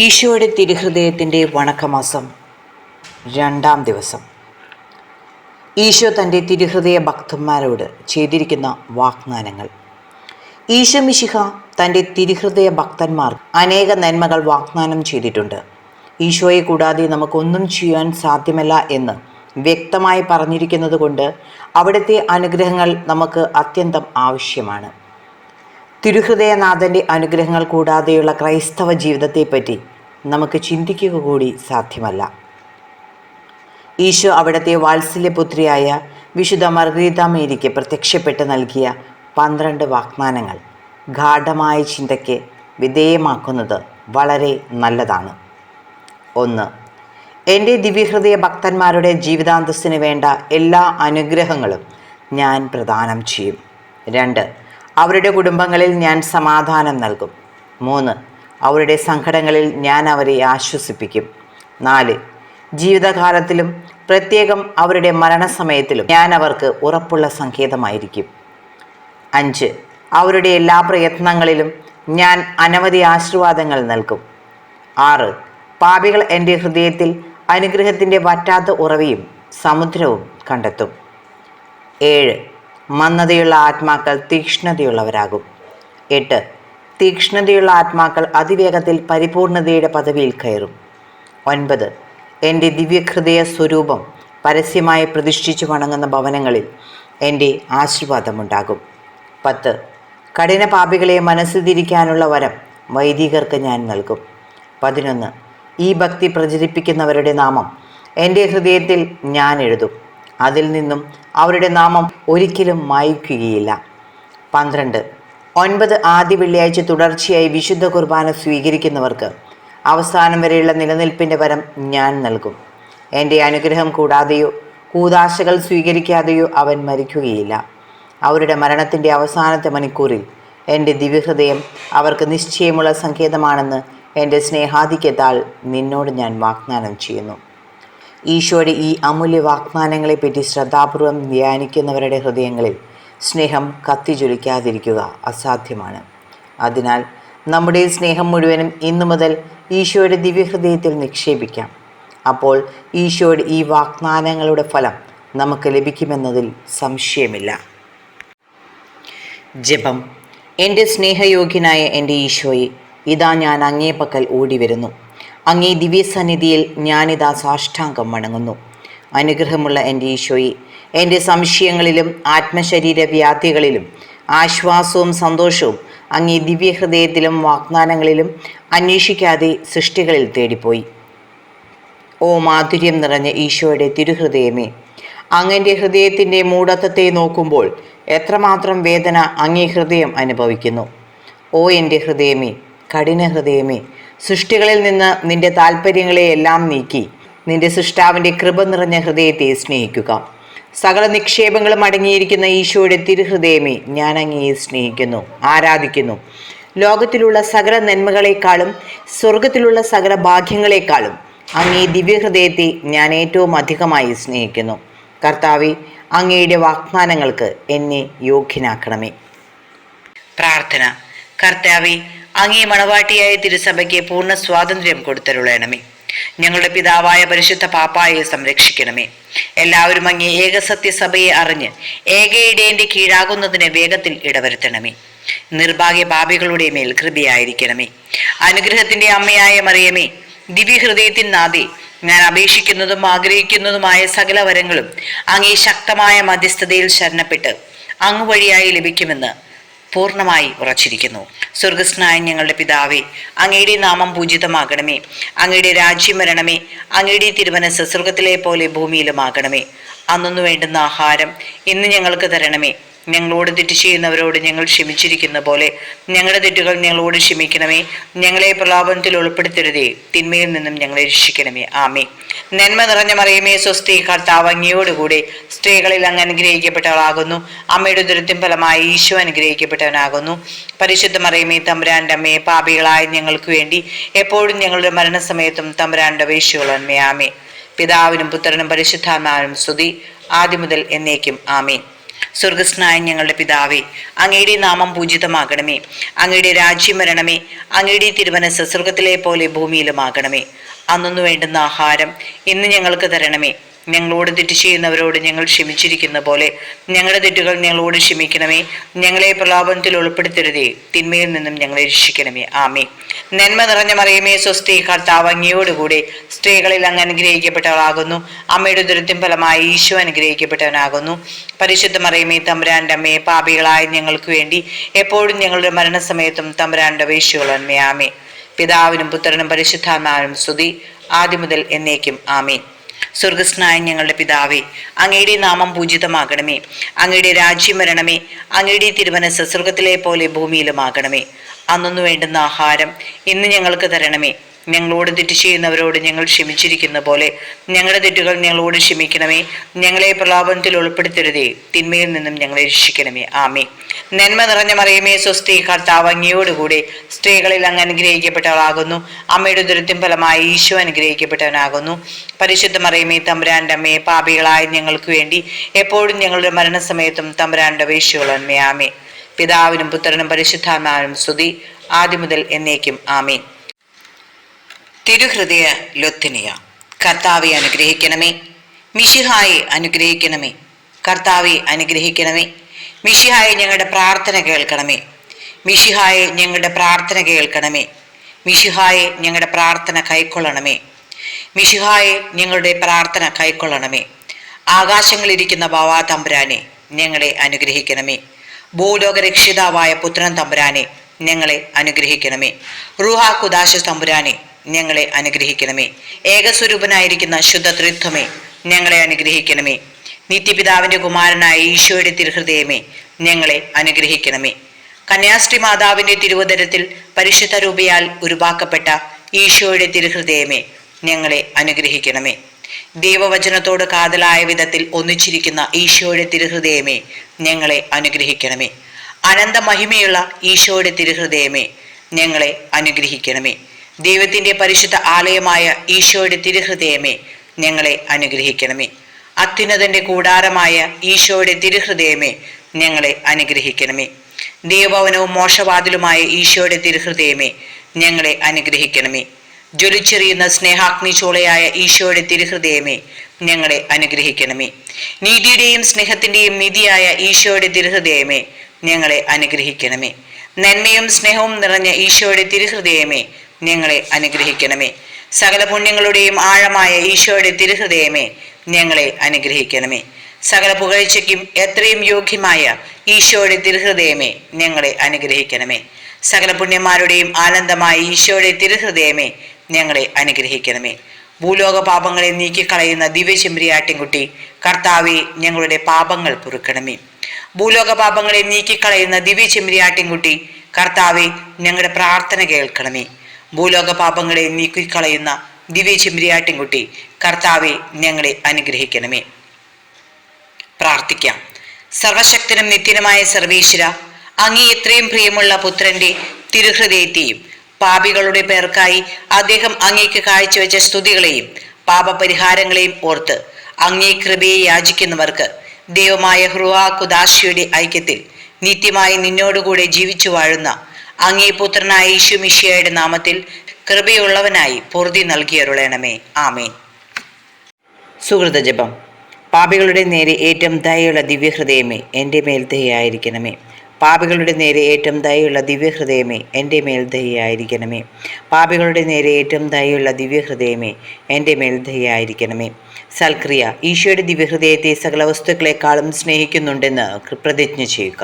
ഈശോയുടെ തിരുഹൃദയത്തിന്റെ വണക്കമാസം രണ്ടാം ദിവസം. ഈശോ തന്റെ തിരുഹൃദയ ഭക്തന്മാരോട് ചെയ്തിരിക്കുന്ന വാഗ്ദാനങ്ങൾ. ഈശോ മിശിഹ തന്റെ തിരുഹൃദയ ഭക്തന്മാർ അനേക നന്മകൾ വാഗ്ദാനം ചെയ്തിട്ടുണ്ട്. ഈശോയെ കൂടാതെ നമുക്കൊന്നും ചെയ്യാൻ സാധ്യമല്ല എന്ന് വ്യക്തമായി പറഞ്ഞിരിക്കുന്നത് കൊണ്ട് അവിടുത്തെ അനുഗ്രഹങ്ങൾ നമുക്ക് അത്യന്തം ആവശ്യമാണ്. തിരുഹൃദയനാഥന്റെ അനുഗ്രഹങ്ങൾ കൂടാതെയുള്ള ക്രൈസ്തവ ജീവിതത്തെപ്പറ്റി നമുക്ക് ചിന്തിക്കുക കൂടി സാധ്യമല്ല. ഈശോ അവിടുത്തെ വാത്സല്യപുത്രിയായ വിശുദ്ധ മർഗരീത മേരിക്ക് പ്രത്യക്ഷപ്പെട്ട് നൽകിയ പന്ത്രണ്ട് വാഗ്ദാനങ്ങൾ ഗാഠമായ ചിന്തയ്ക്ക് വിധേയമാക്കുന്നത് വളരെ നല്ലതാണ്. ഒന്ന് എന്റെ ദിവ്യഹൃദയ ഭക്തന്മാരുടെ ജീവിതാന്തസ്സിന് വേണ്ട എല്ലാ അനുഗ്രഹങ്ങളും ഞാൻ പ്രദാനം ചെയ്യും. രണ്ട് അവരുടെ കുടുംബങ്ങളിൽ ഞാൻ സമാധാനം നൽകും. മൂന്ന് അവരുടെ സങ്കടങ്ങളിൽ ഞാൻ അവരെ ആശ്വസിപ്പിക്കും. നാല് ജീവിതകാലത്തിലും പ്രത്യേകം അവരുടെ മരണസമയത്തിലും ഞാൻ അവർക്ക് ഉറപ്പുള്ള സങ്കേതമായിരിക്കും. അഞ്ച് അവരുടെ എല്ലാ പ്രയത്നങ്ങളിലും ഞാൻ അനവധി ആശീർവാദങ്ങൾ നൽകും. ആറ് പാപികൾ എന്റെ ഹൃദയത്തിൽ അനുഗ്രഹത്തിന്റെ വറ്റാത്ത ഉറവയും സമുദ്രവും കണ്ടെത്തും. ഏഴ് മന്ദതയുള്ള ആത്മാക്കൾ തീക്ഷ്ണതയുള്ളവരാകും. എട്ട്. തീക്ഷ്ണതയുള്ള ആത്മാക്കൾ അതിവേഗത്തിൽ പരിപൂർണതയുടെ പദവിയിൽ കയറും. ഒൻപത്. എന്റെ ദിവ്യഹൃദയ സ്വരൂപം പരസ്യമായി പ്രതിഷ്ഠിച്ചു വണങ്ങുന്ന ഭവനങ്ങളിൽ എന്റെ ആശീർവാദമുണ്ടാകും. പത്ത്. കഠിന പാപികളെ മനസ്സിൽ തിരിക്കാനുള്ള വരം വൈദികർക്ക് ഞാൻ നൽകും. പതിനൊന്ന്. ഈ ഭക്തി പ്രചരിപ്പിക്കുന്നവരുടെ നാമം എന്റെ ഹൃദയത്തിൽ ഞാൻ എഴുതും. അതിൽ നിന്നും അവരുടെ നാമം ഒരിക്കലും മായ്ക്കുകയില്ല. പന്ത്രണ്ട്. ഒൻപത് ആദ്യ വെള്ളിയാഴ്ച തുടർച്ചയായി വിശുദ്ധ കുർബാന സ്വീകരിക്കുന്നവർക്ക് അവസാനം വരെയുള്ള നിലനിൽപ്പിന്റെ വരം ഞാൻ നൽകും. എന്റെ അനുഗ്രഹം കൂടാതെയോ കൂതാശകൾ സ്വീകരിക്കാതെയോ അവൻ മരിക്കുകയില്ല. അവരുടെ മരണത്തിന്റെ അവസാനത്തെ മണിക്കൂറിൽ എന്റെ ദിവ്യഹൃദയം അവർക്ക് നിശ്ചയമുള്ള സങ്കേതമാണെന്ന് എന്റെ സ്നേഹാധിക്യത്താൽ നിന്നോട് ഞാൻ വാഗ്ദാനം ചെയ്യുന്നു. ഈശോയുടെ ഈ അമൂല്യ വാഗ്ദാനങ്ങളെപ്പറ്റി ശ്രദ്ധാപൂർവം ധ്യാനിക്കുന്നവരുടെ ഹൃദയങ്ങളിൽ സ്നേഹം കത്തിജ്വലിക്കാതിരിക്കുക അസാധ്യമാണ്. അതിനാൽ നമ്മുടെ സ്നേഹം മുഴുവനും ഇന്നു മുതൽ ഈശോയുടെ ദിവ്യഹൃദയത്തിൽ നിക്ഷേപിക്കാം. അപ്പോൾ ഈശോയുടെ ഈ വാഗ്ദാനങ്ങളുടെ ഫലം നമുക്ക് ലഭിക്കുമെന്നതിൽ സംശയമില്ല. ജപം. എന്റെ സ്നേഹയോഗ്യനായ എന്റെ ഈശോയെ ഇതാ ഞാൻ അങ്ങേപ്പക്കൽ ഓടി വരുന്നു അങ്ങേ ദിവ്യസന്നിധിയിൽ ഞാനിതാ സാഷ്ടാംഗം വണങ്ങുന്നു. അനുഗ്രഹമുള്ള എന്റെ ഈശോയെ എന്റെ സംശയങ്ങളിലും ആത്മശരീര വ്യാധികളിലും ആശ്വാസവും സന്തോഷവും അങ്ങേ ദിവ്യഹൃദയത്തിലും വാഗ്ദാനങ്ങളിലും അന്വേഷിക്കാതെ സൃഷ്ടികളിൽ തേടിപ്പോയി. ഓ മാധുര്യം നിറഞ്ഞ ഈശോയുടെ തിരുഹൃദയമേ അങ്ങന്റെ ഹൃദയത്തിന്റെ മൂടത്തത്തെ നോക്കുമ്പോൾ എത്രമാത്രം വേദന അങ്ങേ ഹൃദയം അനുഭവിക്കുന്നു. ഓ എന്റെ ഹൃദയമേ കഠിന ഹൃദയമേ സൃഷ്ടികളിൽ നിന്ന് നിന്റെ താല്പര്യങ്ങളെയെല്ലാം നീക്കി. നിന്റെ സൃഷ്ടാവിന്റെ കൃപ നിറഞ്ഞ ഹൃദയത്തെ സ്നേഹിക്കുക. സകല നിക്ഷേപങ്ങളും അടങ്ങിയിരിക്കുന്ന ഈശോയുടെ തിരുഹൃദയമേ ഞാൻ അങ്ങയെ സ്നേഹിക്കുന്നു ആരാധിക്കുന്നു. ലോകത്തിലുള്ള സകല നന്മകളെക്കാളും സ്വർഗത്തിലുള്ള സകല ഭാഗ്യങ്ങളെക്കാളും അങ്ങേ ദിവ്യഹൃദയത്തെ ഞാൻ ഏറ്റവും അധികമായി സ്നേഹിക്കുന്നു. കർത്താവെ അങ്ങയുടെ വാഗ്ദാനങ്ങൾക്ക് എന്നെ യോഗ്യനാക്കണമേ. പ്രാർത്ഥന. കർത്താവെ അങ്ങേ മണവാട്ടിയായ തിരുസഭയ്ക്ക് പൂർണ സ്വാതന്ത്ര്യം കൊടുത്തരുളയണമേ ഞങ്ങളുടെ പിതാവായ പരിശുദ്ധ പാപ്പായെ സംരക്ഷിക്കണമേ. എല്ലാവരും അങ്ങേ ഏകസത്യസഭയെ അറിഞ്ഞ് ഏകയിടേന്റെ കീഴാകുന്നതിന് വേഗത്തിൽ ഇടവരുത്തണമേ. നിർഭാഗ്യ പാപികളുടെ മേൽ കൃപയായിരിക്കണമേ. അനുഗ്രഹത്തിന്റെ അമ്മയായ മറിയമേ ദിവ്യഹൃദയത്തിൻ നാദി ഞാൻ അപേക്ഷിക്കുന്നതും ആഗ്രഹിക്കുന്നതുമായ സകല വരങ്ങളും അങ്ങേ ശക്തമായ മധ്യസ്ഥതയിൽ ശരണപ്പെട്ട് അങ്ങുവഴിയായി ലഭിക്കുമെന്ന് പൂർണമായി ഉറച്ചിരിക്കുന്നു. സ്വർഗസ്നായ ഞങ്ങളുടെ പിതാവേ അങ്ങയുടെ നാമം പൂജിതമാകണമേ. അങ്ങയുടെ രാജ്യം വരണമേ. അങ്ങയുടെ തിരുമനസ് സ്വർഗത്തിലെ പോലെ ഭൂമിയിലുമാകണമേ. അന്നു വേണ്ടുന്ന ആഹാരം ഇന്ന് ഞങ്ങൾക്ക് തരണമേ. ഞങ്ങളോട് തെറ്റ് ചെയ്യുന്നവരോട് ഞങ്ങൾ ക്ഷമിച്ചിരിക്കുന്ന പോലെ ഞങ്ങളുടെ തെറ്റുകൾ ഞങ്ങളോട് ക്ഷമിക്കണമേ. ഞങ്ങളെ പ്രലാപനത്തിൽ ഉൾപ്പെടുത്തരുതേ. തിന്മയിൽ നിന്നും ഞങ്ങളെ രക്ഷിക്കണമേ. ആമേ നന്മ നിറഞ്ഞ മറിയമേ സ്വസ്തി കർത്താവ് അങ്ങയോടുകൂടെ സ്ത്രീകളിൽ അങ്ങ് അനുഗ്രഹിക്കപ്പെട്ടവളാകുന്നു. അമ്മയുടെ ദുരിതം ഫലമായി ഈശോ അനുഗ്രഹിക്കപ്പെട്ടവനാകുന്നു. പരിശുദ്ധ മറിയമേ തമ്പുരാന്റെ അമ്മയെ പാപികളായ ഞങ്ങൾക്ക് വേണ്ടി എപ്പോഴും ഞങ്ങളുടെ മരണസമയത്തും തമ്പുരാന്റെ അപേക്ഷകളന്മേ ആമേ പിതാവിനും പുത്രനും പരിശുദ്ധാത്മാവിനും സ്തുതി. ആദ്യം മുതൽ എന്നേക്കും. ആമീൻ. സ്വർഗസ്നായ ഞങ്ങളുടെ പിതാവേ അങ്ങയുടെ നാമം പൂജിതമാകണമേ. അങ്ങയുടെ രാജ്യം വരണമേ. അങ്ങയുടെ തിരുവനസ് സ്വർഗത്തിലെ പോലെ ഭൂമിയിലുമാകണമേ. അന്നു വേണ്ടുന്ന ആഹാരം ഇന്ന് ഞങ്ങൾക്ക് തരണമേ. ഞങ്ങളോട് തെറ്റ് ചെയ്യുന്നവരോട് ഞങ്ങൾ ക്ഷമിച്ചിരിക്കുന്ന പോലെ ഞങ്ങളുടെ തെറ്റുകൾ ഞങ്ങളോട് ക്ഷമിക്കണമേ. ഞങ്ങളെ പ്രലോഭനത്തിൽ ഉൾപ്പെടുത്തരുതേ. തിന്മയിൽ നിന്നും ഞങ്ങളെ രക്ഷിക്കണമേ. ആമേ നന്മ നിറഞ്ഞ മറിയമേ സ്വസ്തി കർത്താവ് അങ്ങയോടുകൂടെ സ്ത്രീകളിൽ അങ്ങ് അനുഗ്രഹിക്കപ്പെട്ടവളാകുന്നു. അമ്മയുടെ ദുരിതം ഫലമായി ഈശോ അനുഗ്രഹിക്കപ്പെട്ടവനാകുന്നു. പരിശുദ്ധ മറിയമേ തമ്പുരാന്റെ അമ്മയെ പാപികളായ ഞങ്ങൾക്ക് വേണ്ടി എപ്പോഴും ഞങ്ങളുടെ മരണസമയത്തും വേശുകളന്മേ ആമേ പിതാവിനും പുത്രനും പരിശുദ്ധാത്മാവിനും സ്തുതി. ആദ്യം മുതൽ എന്നേക്കും. ആമീൻ. സ്വർഗസ്നായ ഞങ്ങളുടെ പിതാവേ അങ്ങയുടെ നാമം പൂജിതമാകണമേ. അങ്ങയുടെ രാജ്യം വരണമേ. അങ്ങയുടെ തിരുമനസ് സ്വർഗത്തിലെ പോലെ ഭൂമിയിലുമാകണമേ. അന്നു വേണ്ടുന്ന ആഹാരം ഇന്ന് ഞങ്ങൾക്ക് തരണമേ. ഞങ്ങളോട് തെറ്റ് ചെയ്യുന്നവരോട് ഞങ്ങൾ ക്ഷമിച്ചിരിക്കുന്ന പോലെ ഞങ്ങളുടെ തെറ്റുകൾ ഞങ്ങളോട് ക്ഷമിക്കണമേ. ഞങ്ങളെ പ്രലാപനത്തിൽ ഉൾപ്പെടുത്തരുതേ. തിന്മയിൽ നിന്നും ഞങ്ങളെ രക്ഷിക്കണമേ. ആമേ നന്മ നിറഞ്ഞ മറിയമേ സ്വസ്തി കർത്താവ് അങ്ങയോടുകൂടെ സ്ത്രീകളിൽ അങ്ങ് അനുഗ്രഹിക്കപ്പെട്ടവളാകുന്നു. അമ്മയുടെ ദുരിതം ഫലമായി ഈശോ അനുഗ്രഹിക്കപ്പെട്ടവനാകുന്നു. പരിശുദ്ധ മറിയമേ തമ്പുരാന്റെ അമ്മയെ പാപികളായ ഞങ്ങൾക്ക് വേണ്ടി എപ്പോഴും ഞങ്ങളുടെ മരണസമയത്തും തമ്പുരാന്റെ വേശുകളന്മേ ആമേ പിതാവിനും പുത്രനും പരിശുദ്ധാത്മാവിനും സ്തുതി. ആദ്യം മുതൽ എന്നേക്കും ആമേ തിരുഹൃദയ ലൊത്തിനിയ കർത്താവെ അനുഗ്രഹിക്കണമേ. മിഷിഹായെ അനുഗ്രഹിക്കണമേ. കർത്താവെ അനുഗ്രഹിക്കണമേ. മിഷിഹായെ ഞങ്ങളുടെ പ്രാർത്ഥന കേൾക്കണമേ. മിഷിഹായെ ഞങ്ങളുടെ പ്രാർത്ഥന കേൾക്കണമേ. മിഷിഹായെ ഞങ്ങളുടെ പ്രാർത്ഥന കൈക്കൊള്ളണമേ. മിഷിഹായെ ഞങ്ങളുടെ പ്രാർത്ഥന കൈക്കൊള്ളണമേ. ആകാശങ്ങളിരിക്കുന്ന ബാവാ തമ്പുരാനെ ഞങ്ങളെ അനുഗ്രഹിക്കണമേ. ഭൂലോക രക്ഷിതാവായ പുത്രൻ തമ്പുരാനെ ഞങ്ങളെ അനുഗ്രഹിക്കണമേ. റുഹ കുദാശ തമ്പുരാനെ ഞങ്ങളെ അനുഗ്രഹിക്കണമേ. ഏകസ്വരൂപനായിരിക്കുന്ന ശുദ്ധ ത്രിത്വമേ ഞങ്ങളെ അനുഗ്രഹിക്കണമേ. നിത്യപിതാവിന്റെ കുമാരനായ ഈശോയുടെ തിരുഹൃദയമേ ഞങ്ങളെ അനുഗ്രഹിക്കണമേ. കന്യാശ്രീ മാതാവിന്റെ തിരുവതരത്തിൽ പരിശുദ്ധ രൂപയാൽ ഉരുവാക്കപ്പെട്ട ഈശോയുടെ തിരുഹൃദയമേ ഞങ്ങളെ അനുഗ്രഹിക്കണമേ. ദൈവവചനത്തോട് കാതലായ വിധത്തിൽ ഒന്നിച്ചിരിക്കുന്ന ഈശോയുടെ തിരുഹൃദയമേ ഞങ്ങളെ അനുഗ്രഹിക്കണമേ. അനന്ത മഹിമയുള്ള ഈശോയുടെ തിരുഹൃദയമേ ഞങ്ങളെ അനുഗ്രഹിക്കണമേ. ദൈവത്തിന്റെ പരിശുദ്ധ ആലയമായ ഈശോയുടെ തിരുഹൃദയമേ ഞങ്ങളെ അനുഗ്രഹിക്കണമേ. അത്യുന്നതന്റെ കൂടാരമായ ഈശോയുടെ തിരുഹൃദയമേ ഞങ്ങളെ അനുഗ്രഹിക്കണമേ. ദേവഭവനവും മോശവാതിലുമായ ഈശോയുടെ തിരുഹൃദയമേ ഞങ്ങളെ അനുഗ്രഹിക്കണമേ. ജ്വലിച്ചെറിയുന്ന സ്നേഹാഗ്നി ചോളയായ ഈശോയുടെ തിരുഹൃദയമേ ഞങ്ങളെ അനുഗ്രഹിക്കണമേ. നീതിയുടെയും സ്നേഹത്തിന്റെയും നിധിയായ ഈശോയുടെ തിരുഹൃദയമേ ഞങ്ങളെ അനുഗ്രഹിക്കണമേ. നന്മയും സ്നേഹവും നിറഞ്ഞ ഈശോയുടെ തിരുഹൃദയമേ ഞങ്ങളെ അനുഗ്രഹിക്കണമേ. സകല പുണ്യങ്ങളുടെയും ആഴമായ ഈശോയുടെ തിരുഹൃദയമേ ഞങ്ങളെ അനുഗ്രഹിക്കണമേ. സകല പുകഴ്ചയ്ക്കും എത്രയും യോഗ്യമായ ഈശോയുടെ തിരുഹൃദയമേ ഞങ്ങളെ അനുഗ്രഹിക്കണമേ. സകല പുണ്യന്മാരുടെയും ആനന്ദമായ ഈശോയുടെ തിരുഹൃദയമേ ഞങ്ങളെ അനുഗ്രഹിക്കണമേ. ഭൂലോക പാപങ്ങളെ നീക്കിക്കളയുന്ന ദിവ്യചെമ്പ്രിയാട്ടിൻകുട്ടി കർത്താവെ ഞങ്ങളുടെ പാപങ്ങൾ പൊറുക്കണമേ. ഭൂലോക പാപങ്ങളെ നീക്കിക്കളയുന്ന ദിവ്യചെമ്പ്രിയാട്ടിൻകുട്ടി കർത്താവെ ഞങ്ങളുടെ പ്രാർത്ഥന കേൾക്കണമേ. ഭൂലോക പാപങ്ങളെ നീക്കിക്കളയുന്ന ദിവ്യചെമ്പ്രിയാട്ടിൻകുട്ടി കർത്താവെ ഞങ്ങളെ അനുഗ്രഹിക്കണമേ. പ്രാർത്ഥിക്കാം. സർവശക്തനും നിത്യനുമായ സർവേശ്വര അങ്ങേ എത്രയും പ്രിയമുള്ള പുത്രന്റെ തിരുഹൃദയത്തെയും പാപികളുടെ പേർക്കായി അദ്ദേഹം അങ്ങേക്ക് കാഴ്ചവെച്ച സ്തുതികളെയും പാപപരിഹാരങ്ങളെയും ഓർത്ത് അങ്ങേ കൃപയെ യാചിക്കുന്നവർക്ക് ദൈവമായ ഹൃവാക്കുദാശിയുടെ ഐക്യത്തിൽ നിത്യമായി നിന്നോടുകൂടെ ജീവിച്ചു വാഴുന്ന അങ്ങേ പുത്രനായ യേശു മിഷിയയുടെ നാമത്തിൽ കൃപയുള്ളവനായി പൊറുതി നൽകിയരുളേണമേ. ആമേൻ. സുഹൃത ജപം പാപികളുടെ നേരെ ഏറ്റവും ദയുള്ള ദിവ്യഹൃദയമേ എന്റെ മേൽ ദയായിരിക്കണമേ പാപികളുടെ നേരെ ഏറ്റവും ദയുള്ള ദിവ്യഹൃദയമേ എന്റെ മേൽ ദയായിരിക്കണമേ പാപികളുടെ നേരെ ഏറ്റവും ദയുള്ള ദിവ്യഹൃദയമേ എന്റെ മേൽ ദയായിരിക്കണമേ സൽക്രിയ ഈശോയുടെ ദിവ്യഹൃദയത്തെ സകല വസ്തുക്കളെക്കാളും സ്നേഹിക്കുന്നുണ്ടെന്ന് പ്രതിജ്ഞ ചെയ്യുക.